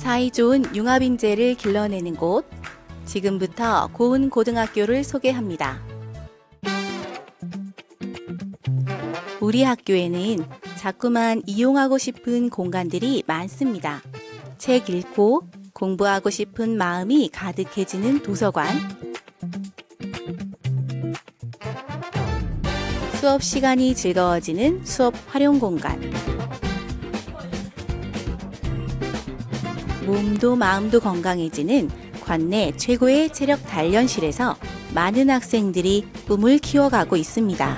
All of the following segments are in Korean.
사이좋은 융합인재를 길러내는 곳. 지금부터 고은 고등학교를 소개합니다. 우리 학교에는 자꾸만 이용하고 싶은 공간들이 많습니다. 책 읽고 공부하고 싶은 마음이 가득해지는 도서관. 수업 시간이 즐거워지는 수업 활용 공간. 몸도 마음도 건강해지는 관내 최고의 체력 단련실에서 많은 학생들이 꿈을 키워가고 있습니다.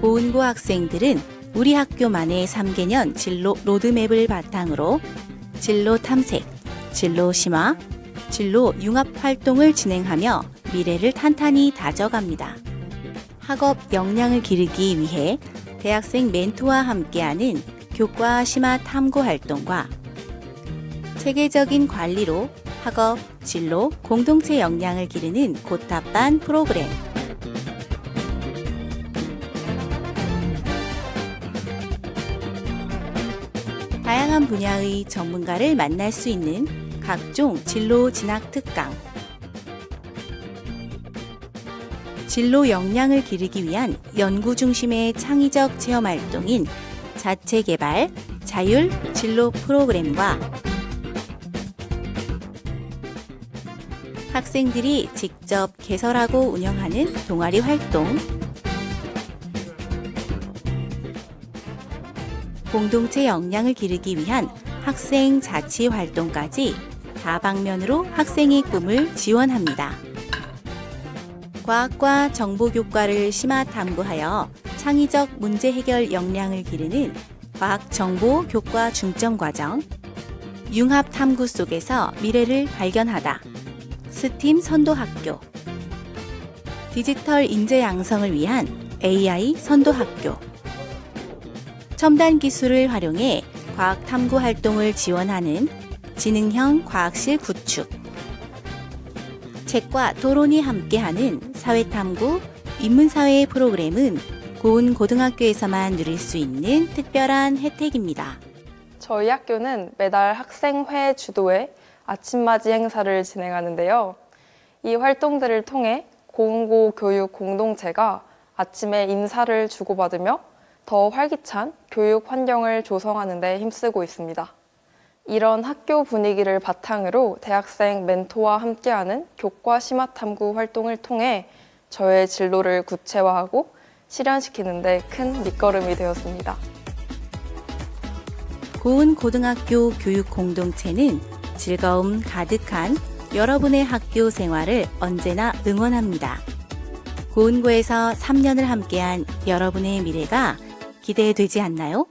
고은고 학생들은 우리 학교만의 3개년 진로 로드맵을 바탕으로 진로 탐색, 진로 심화, 진로 융합 활동을 진행하며 미래를 탄탄히 다져갑니다. 학업 역량을 기르기 위해 대학생 멘토와 함께하는 교과 심화 탐구 활동과 체계적인 관리로 학업, 진로, 공동체 역량을 기르는 고탑반 프로그램. 다양한 분야의 전문가를 만날 수 있는 각종 진로 진학 특강. 진로 역량을 기르기 위한 연구 중심의 창의적 체험 활동인 자체 개발, 자율 진로 프로그램과 학생들이 직접 개설하고 운영하는 동아리 활동, 공동체 역량을 기르기 위한 학생 자치 활동까지 다방면으로 학생의 꿈을 지원합니다. 과학과 정보 교과를 심화 탐구하여 창의적 문제 해결 역량을 기르는 과학 정보 교과 중점 과정, 융합 탐구 속에서 미래를 발견하다. 스팀 선도 학교. 디지털 인재 양성을 위한 AI 선도 학교. 첨단 기술을 활용해 과학 탐구 활동을 지원하는 지능형 과학실 구축. 책과 토론이 함께하는 사회탐구 인문사회 프로그램은 고은 고등학교에서만 누릴 수 있는 특별한 혜택입니다. 저희 학교는 매달 학생회 주도의 아침맞이 행사를 진행하는데요. 이 활동들을 통해 고은고 교육 공동체가 아침에 인사를 주고받으며 더 활기찬 교육 환경을 조성하는 데 힘쓰고 있습니다. 이런 학교 분위기를 바탕으로 대학생 멘토와 함께하는 교과 심화 탐구 활동을 통해 저의 진로를 구체화하고 실현시키는 데 큰 밑거름이 되었습니다. 고은 고등학교 교육 공동체는 즐거움 가득한 여러분의 학교 생활을 언제나 응원합니다. 고은고에서 3년을 함께한 여러분의 미래가 기대되지 않나요?